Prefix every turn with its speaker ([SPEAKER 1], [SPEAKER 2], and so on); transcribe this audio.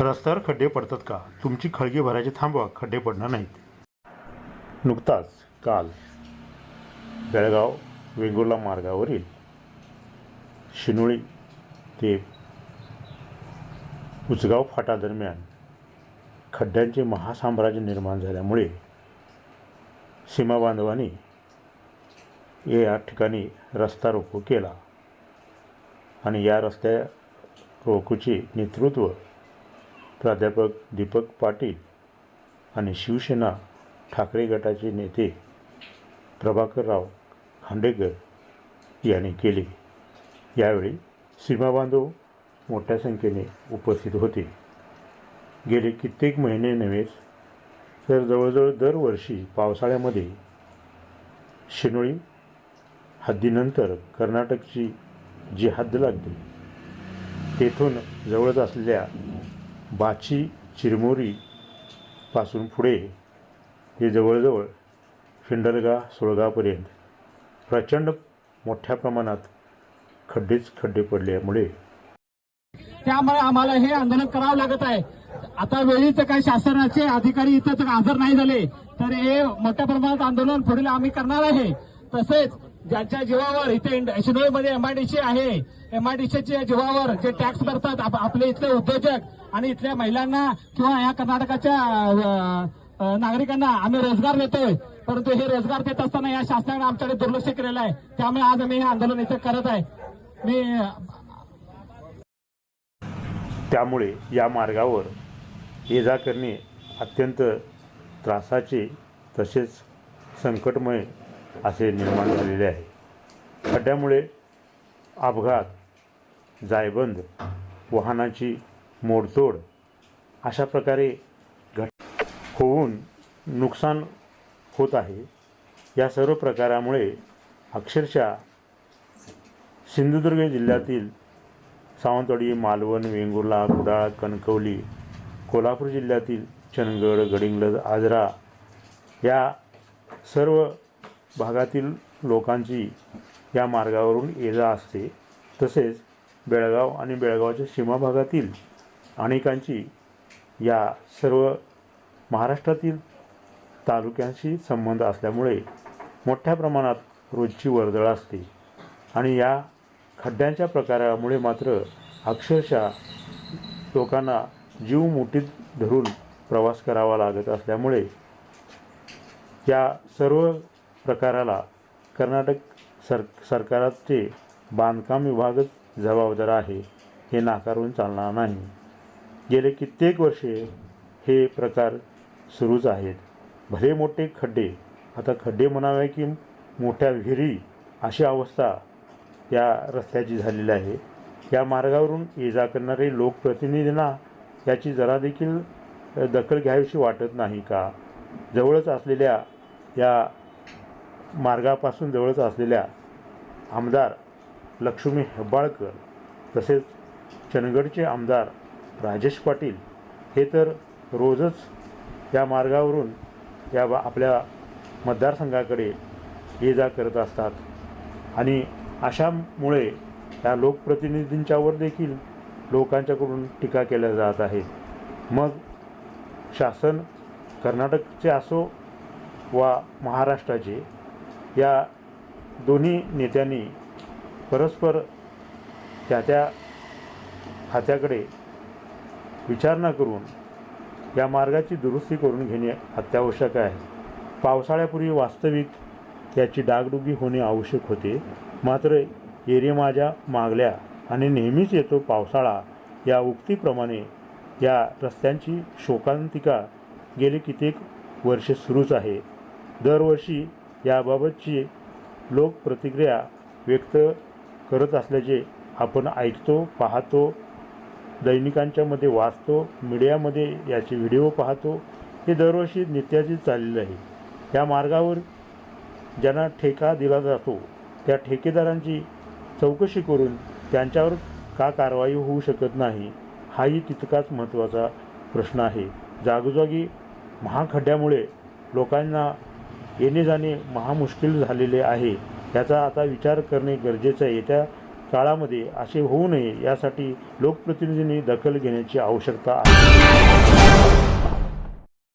[SPEAKER 1] रस्त्यावर खड्डे पडतात का? तुमची खळगी भरायची थांबवा खड्डे पडणार नाहीत. नुकताच काल बेळगाव वेंगुर्ला मार्गावरील शिनोळी ते उचगाव फाटादरम्यान खड्ड्यांचे महासाम्राज्य निर्माण झाल्यामुळे सीमा बांधवांनी या ठिकाणी रस्ता रोको केला. आणि या रस्त्या रोकोचे नेतृत्व प्राध्यापक दीपक पाटील आणि शिवसेना ठाकरे गटाचे नेते प्रभाकरराव खांडेकर यांनी केले. यावेळी सीमाबांधव मोठ्या संख्येने उपस्थित होते. गेले कित्येक महिने नव्हेच तर जवळजवळ दरवर्षी पावसाळ्यामध्ये शिनोळी हद्दीनंतर कर्नाटकची जी हद्द लागते तेथून जवळच असलेल्या बाची चिरमोरीपासून पुढे हे जवळजवळ खिंडलगा सोळगापर्यंत प्रचंड मोठ्या प्रमाणात खड्डेच खड्डे पडल्यामुळे
[SPEAKER 2] त्यामुळे आम्हाला हे आंदोलन करावं लागत आहे. आता वेळीच काही शासनाचे अधिकारी इथं जर हजर नाही झाले तर हे मोठ्या प्रमाणात आंदोलन पुढील आम्ही करणार आहे. तसेच ज्यांच्या जीवावर इथे शिनोळीमध्ये एमआयडीसी आहे. एमआयडीसीच्या जीवावर जे टॅक्स भरतात आप- आपले इथले उद्योजक आणि इथल्या महिलांना किंवा या कर्नाटकाच्या नागरिकांना आम्ही रोजगार देतोय. परंतु हे रोजगार देत असताना या शासनाने आमच्याकडे दुर्लक्ष केलेलं आहे. त्यामुळे आज आम्ही हे आंदोलन इथे करत आहे. मी
[SPEAKER 1] त्यामुळे या मार्गावर ये जा करणे अत्यंत त्रासाचे तसेच संकटमय असे निर्माण झालेले आहे. खड्ड्यामुळे अपघात जायबंद वाहनाची मोडतोड अशा प्रकारे घट होऊन नुकसान होत आहे. या सर्व प्रकारामुळे अक्षरशः सिंधुदुर्ग जिल्ह्यातील सावंतवाडी मालवण वेंगुर्ला कुडाळ कणकवली कोल्हापूर जिल्ह्यातील चंदगड गडिंगलज आजरा या सर्व भागातील लोकांची या मार्गावरून ये जा असते. तसेच बेळगाव आणि बेळगावच्या सीमा भागातील अनेकांची या सर्व महाराष्ट्रातील तालुक्यांशी संबंध असल्यामुळे मोठ्या प्रमाणात रोजची वर्दळ असते. आणि या खड्ड्यांच्या प्रकारामुळे मात्र अक्षरशः लोकांना जीव मुठीत धरून प्रवास करावा लागत असल्यामुळे या सर्व प्रकाराला कर्नाटक सर सरकाराचे बांधकाम विभागच जबाबदार आहे हे नाकारून चालणार नाही. गेले कित्येक वर्षे हे प्रकार सुरूच आहेत. भले मोठे खड्डे आता खड्डे म्हणावे की मोठ्या विहिरी अशी अवस्था या रस्त्याची झालेली आहे. या मार्गावरून ये जा करणारे लोकप्रतिनिधींना याची जरा देखील दखल घ्यावीशी वाटत नाही का? जवळच असलेल्या या मार्गापासून जवळच असलेल्या आमदार लक्ष्मी हेब्बाळकर तसेच चंदगडचे आमदार राजेश पाटील हे तर रोजच या मार्गावरून या बा- आपल्या मतदारसंघाकडे ये जा करत असतात. आणि अशामुळे या लोकप्रतिनिधींच्यावर देखील लोकांच्याकडून टीका केल्या जात आहे. मग शासन कर्नाटकचे असो वा महाराष्ट्राचे या दोन्ही नेत्यांनी परस्पर त्या त्या खात्याकडे विचारणा करून या मार्गाची दुरुस्ती करून घेणे अत्यावश्यक आहे. पावसाळ्यापूर्वी वास्तविक याची डागडुगी होणे आवश्यक होते. मात्र एरे माझ्या मागल्या आणि नेहमीच येतो पावसाळा या उक्तीप्रमाणे या रस्त्यांची शोकांतिका गेली कित्येक वर्षे सुरूच आहे. दरवर्षी याबाबतची लोकप्रतिक्रिया व्यक्त करत असल्याचे आपण ऐकतो पाहतो दैनिकांच्यामध्ये वाचतो मीडियामध्ये याचे व्हिडिओ पाहतो. हे दरवर्षी नित्याचे चाललेलं आहे. या मार्गावर ज्यांना ठेका दिला जातो त्या ठेकेदारांची चौकशी करून त्यांच्यावर का कारवाई होऊ शकत नाही हाही तितकाच महत्त्वाचा प्रश्न आहे. जागोजागी महाखड्ड्यामुळे लोकांना येणे जाणे महामुश्किल झालेले आहे. याचा आता विचार करणे गरजेचं आहे. येत्या काळामध्ये असे होऊ नये यासाठी लोकप्रतिनिधींनी दखल घेण्याची आवश्यकता आहे.